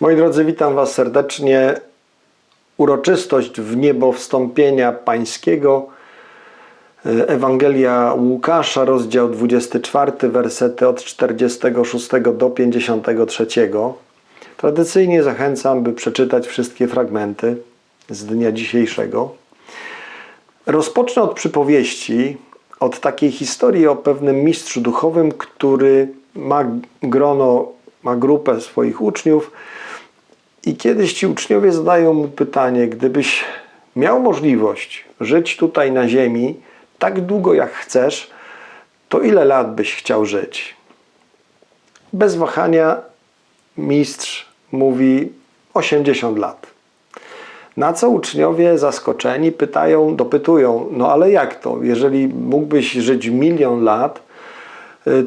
Moi drodzy, witam Was serdecznie. Uroczystość w niebo wstąpienia Pańskiego. Ewangelia Łukasza, rozdział 24, wersety od 46 do 53. Tradycyjnie zachęcam, by przeczytać wszystkie fragmenty z dnia dzisiejszego. Rozpocznę od przypowieści, od takiej historii o pewnym mistrzu duchowym, który ma grono, ma grupę swoich uczniów i kiedyś ci uczniowie zadają mu pytanie, gdybyś miał możliwość żyć tutaj na ziemi tak długo jak chcesz, to ile lat byś chciał żyć? Bez wahania mistrz mówi 80 lat. Na co uczniowie zaskoczeni pytają, dopytują, no ale jak to? Jeżeli mógłbyś żyć milion lat,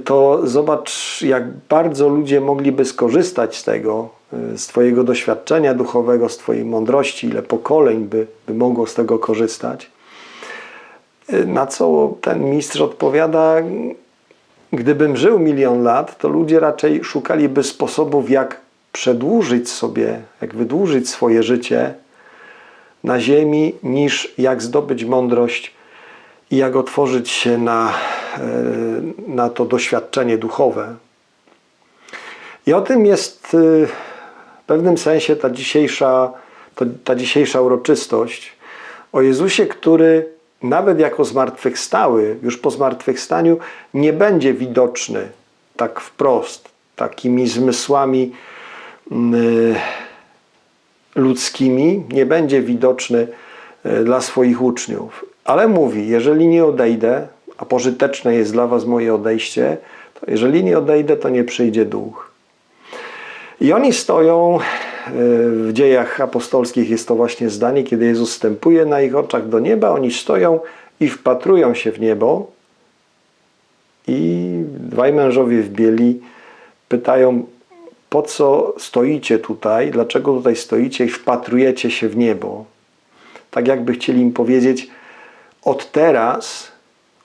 to zobacz, jak bardzo ludzie mogliby skorzystać z tego, y, z Twojego doświadczenia duchowego, z Twojej mądrości, ile pokoleń by, by mogło z tego korzystać. Y, Na co ten mistrz odpowiada, gdybym żył milion lat, to ludzie raczej szukaliby sposobów, jak przedłużyć sobie, jak wydłużyć swoje życie na ziemi, niż jak zdobyć mądrość i jak otworzyć się na, na to doświadczenie duchowe. I o tym jest e, w pewnym sensie ta dzisiejsza, ta dzisiejsza uroczystość o Jezusie, który nawet jako zmartwychwstały, już po zmartwychwstaniu, nie będzie widoczny tak wprost, takimi zmysłami mm, ludzkimi, nie będzie widoczny e, dla swoich uczniów. Ale mówi, jeżeli nie odejdę, a pożyteczne jest dla was moje odejście, to jeżeli nie odejdę, to nie przyjdzie duch. I oni stoją, e, w dziejach apostolskich jest to właśnie zdanie, kiedy Jezus wstępuje na ich oczach do nieba, oni stoją i wpatrują się w niebo i dwaj mężowie w bieli pytają, po co stoicie tutaj, dlaczego tutaj stoicie i wpatrujecie się w niebo. Tak jakby chcieli im powiedzieć, od teraz,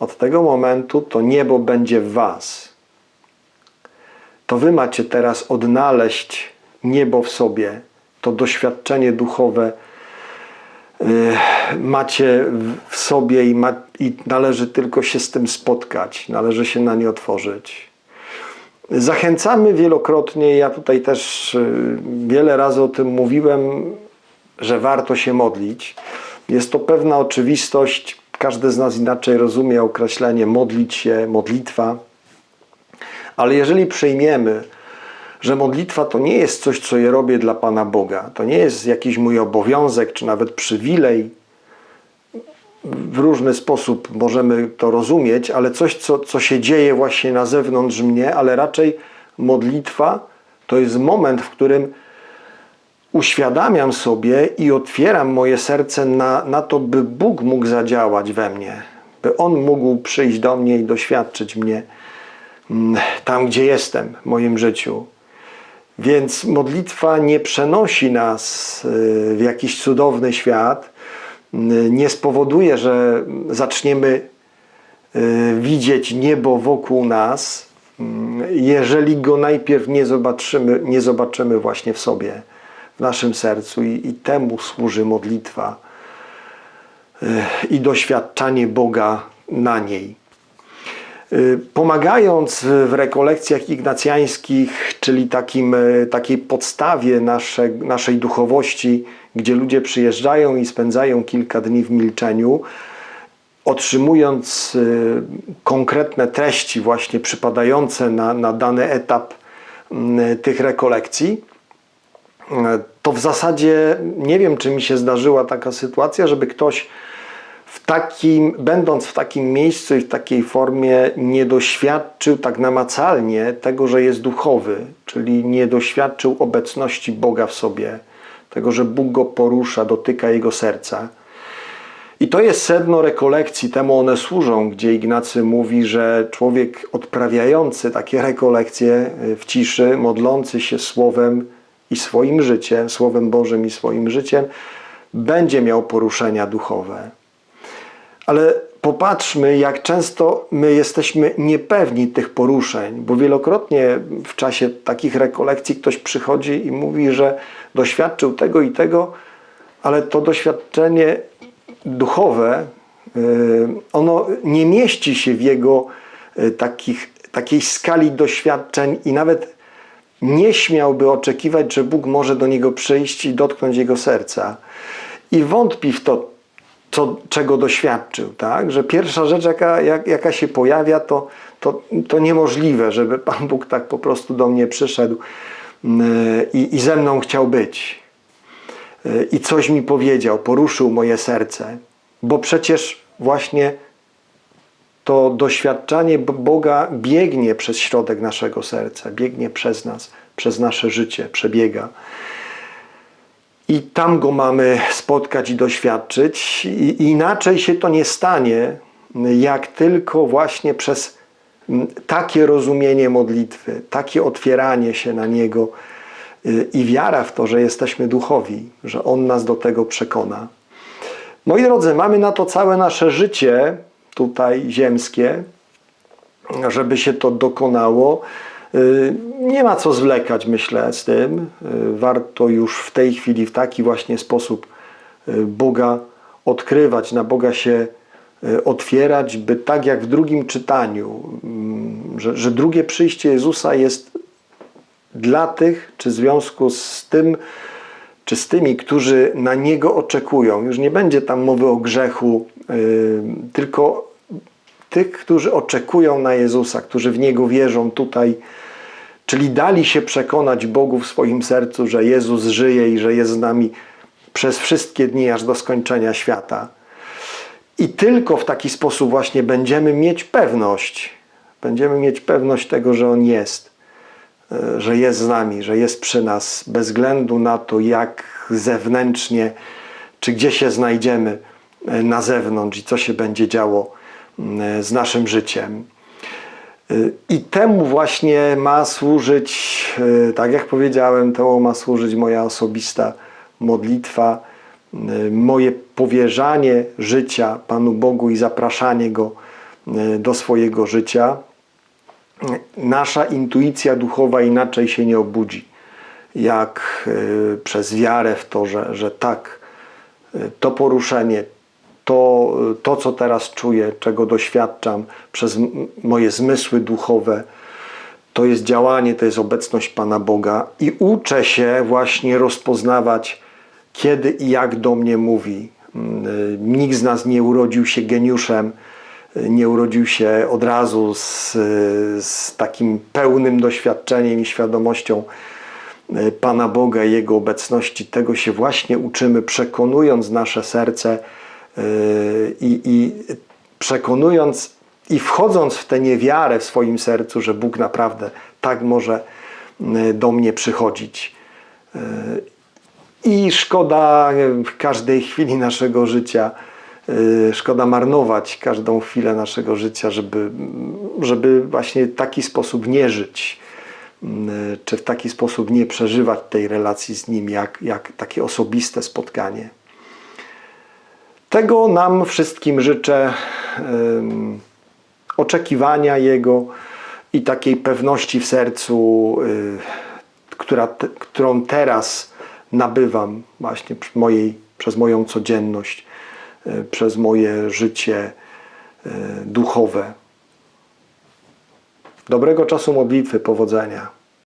od tego momentu to niebo będzie w was. To wy macie teraz odnaleźć niebo w sobie, to doświadczenie duchowe yy, macie w sobie i, ma, i należy tylko się z tym spotkać, należy się na nie otworzyć. Zachęcamy wielokrotnie, ja tutaj też y, wiele razy o tym mówiłem, że warto się modlić. Jest to pewna oczywistość, każdy z nas inaczej rozumie określenie modlić się, modlitwa. Ale jeżeli przyjmiemy, że modlitwa to nie jest coś, co je robię dla Pana Boga, to nie jest jakiś mój obowiązek, czy nawet przywilej, w różny sposób możemy to rozumieć, ale coś, co, co się dzieje właśnie na zewnątrz mnie, ale raczej modlitwa to jest moment, w którym uświadamiam sobie i otwieram moje serce na, na to, by Bóg mógł zadziałać we mnie, by On mógł przyjść do mnie i doświadczyć mnie mm, tam, gdzie jestem w moim życiu. Więc modlitwa nie przenosi nas y, w jakiś cudowny świat, nie spowoduje, że zaczniemy y, widzieć niebo wokół nas, jeżeli go najpierw nie zobaczymy, nie zobaczymy właśnie w sobie, w naszym sercu i, i temu służy modlitwa y, i doświadczanie Boga na niej. Y, pomagając w rekolekcjach ignacjańskich, czyli takim, takiej podstawie nasze, naszej duchowości, gdzie ludzie przyjeżdżają i spędzają kilka dni w milczeniu, otrzymując konkretne treści, właśnie przypadające na, na dany etap tych rekolekcji, to w zasadzie nie wiem, czy mi się zdarzyła taka sytuacja, żeby ktoś w takim, będąc w takim miejscu i w takiej formie, nie doświadczył tak namacalnie tego, że jest duchowy, czyli nie doświadczył obecności Boga w sobie, tego, że Bóg go porusza, dotyka jego serca. I to jest sedno rekolekcji, temu one służą, gdzie Ignacy mówi, że człowiek odprawiający takie rekolekcje w ciszy, modlący się Słowem i swoim życiem, Słowem Bożym i swoim życiem, będzie miał poruszenia duchowe. Ale popatrzmy, jak często my jesteśmy niepewni tych poruszeń, bo wielokrotnie w czasie takich rekolekcji ktoś przychodzi i mówi, że doświadczył tego i tego, ale to doświadczenie duchowe, y, ono nie mieści się w jego y, takich, takiej skali doświadczeń i nawet nie śmiałby oczekiwać, że Bóg może do niego przyjść i dotknąć jego serca. I wątpi w to, co, czego doświadczył, tak? Że pierwsza rzecz, jaka, jak, jaka się pojawia, to, to, to niemożliwe, żeby Pan Bóg tak po prostu do mnie przyszedł yy, i, i ze mną chciał być. Yy, I coś mi powiedział, poruszył moje serce, bo przecież właśnie to doświadczanie Boga biegnie przez środek naszego serca, biegnie przez nas, przez nasze życie, przebiega. I tam go mamy spotkać i doświadczyć. I inaczej się to nie stanie, jak tylko właśnie przez takie rozumienie modlitwy, takie otwieranie się na niego y, i wiara w to, że jesteśmy duchowi, że on nas do tego przekona. Moi drodzy, mamy na to całe nasze życie tutaj ziemskie, żeby się to dokonało. Y, Nie ma co zwlekać, myślę, z tym. Y, Warto już w tej chwili w taki właśnie sposób y, Boga odkrywać, na Boga się otwierać, by tak jak w drugim czytaniu, mm, że, że drugie przyjście Jezusa jest dla tych, czy w związku z tym, czy z tymi, którzy na Niego oczekują. Już nie będzie tam mowy o grzechu, tylko tych, którzy oczekują na Jezusa, którzy w Niego wierzą tutaj, czyli dali się przekonać Bogu w swoim sercu, że Jezus żyje i że jest z nami przez wszystkie dni aż do skończenia świata. I tylko w taki sposób właśnie będziemy mieć pewność, będziemy mieć pewność tego, że On jest e, że jest z nami, że jest przy nas, bez względu na to, jak zewnętrznie, czy gdzie się znajdziemy e, na zewnątrz i co się będzie działo z naszym życiem. E, I temu właśnie ma służyć, e, tak jak powiedziałem, temu ma służyć moja osobista modlitwa, e, moje powierzanie życia Panu Bogu i zapraszanie Go e, do swojego życia nasza intuicja duchowa inaczej się nie obudzi, jak przez wiarę w to, że, że tak, to poruszenie, to, y, to, co teraz czuję, czego doświadczam przez moje zmysły duchowe, to jest działanie, to jest obecność Pana Boga i uczę się właśnie rozpoznawać, kiedy i jak do mnie mówi. Y, Nikt z nas nie urodził się geniuszem, nie urodził się od razu z, z takim pełnym doświadczeniem i świadomością e, Pana Boga i Jego obecności. Tego się właśnie uczymy, przekonując nasze serce i, i przekonując i wchodząc w tę niewiarę w swoim sercu, że Bóg naprawdę tak może e, do mnie przychodzić. E, I szkoda każdej chwili naszego życia, szkoda marnować każdą chwilę naszego życia, żeby, żeby właśnie w taki sposób nie żyć, czy w taki sposób nie przeżywać tej relacji z Nim, jak, jak takie osobiste spotkanie. Tego nam wszystkim życzę oczekiwania Jego i takiej pewności w sercu, y, która, którą teraz nabywam właśnie mojej, przez moją codzienność, y, przez moje życie y, duchowe. Dobrego czasu modlitwy, powodzenia.